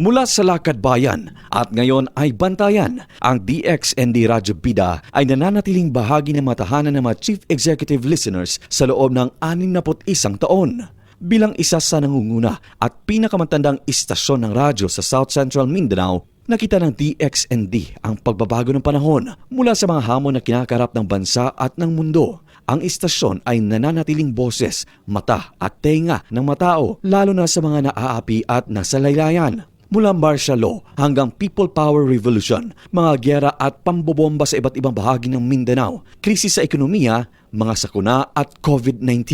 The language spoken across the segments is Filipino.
Mula sa Lakad Bayan at ngayon ay Bantayan, ang DXND Radyo Bida ay nananatiling bahagi ng matahanan ng mga Chief Executive Listeners sa loob ng 61 taon. Bilang isa sa nangunguna at pinakamatandang istasyon ng radyo sa South Central Mindanao, nakita ng DXND ang pagbabago ng panahon mula sa mga hamon na kinakarap ng bansa at ng mundo. Ang istasyon ay nananatiling boses, mata at tenga ng matao lalo na sa mga naaapi at nasa laylayan. Mula martial law hanggang people power revolution, mga gyera at pambobomba sa iba't ibang bahagi ng Mindanao, krisis sa ekonomiya, mga sakuna at COVID-19.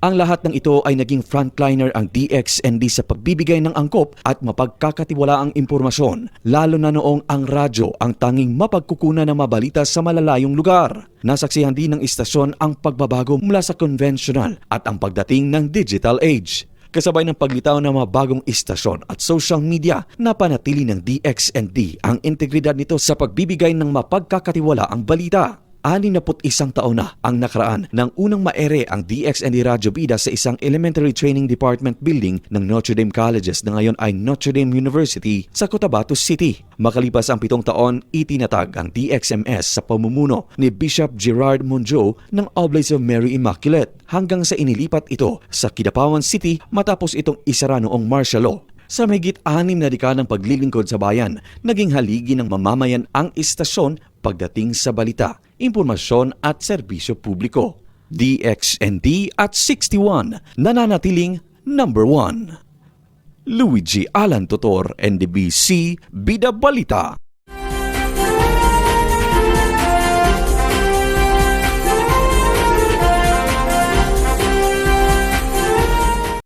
Ang lahat ng ito ay naging frontliner ang DXND sa pagbibigay ng angkop at mapagkakatiwalaang impormasyon, lalo na noong ang radyo ang tanging mapagkukuna ng mabalita sa malalayong lugar. Nasaksihan din ng istasyon ang pagbabago mula sa conventional at ang pagdating ng digital age. Kasabay ng paglitaw ng mga bagong istasyon at social media, napanatili ng DXND ang integridad nito sa pagbibigay ng mapagkakatiwala ang balita. 61 taon na ang nakaraan nang unang maere ang DXND Radyo Bida sa isang elementary training department building ng Notre Dame Colleges na ngayon ay Notre Dame University sa Cotabato City. Makalipas ang pitong taon, itinatag ang DXMS sa pamumuno ni Bishop Gerard Monjo ng Oblates of Mary Immaculate hanggang sa inilipat ito sa Kidapawan City matapos itong isara noong martial law. Sa mahigit anim na dekadang paglilingkod sa bayan, naging haligi ng mamamayan ang istasyon pagdating sa balita, impormasyon at serbisyo publiko. DXND at 61, nananatiling number 1. Luigi Alan Totor, NDBC, Bida Balita.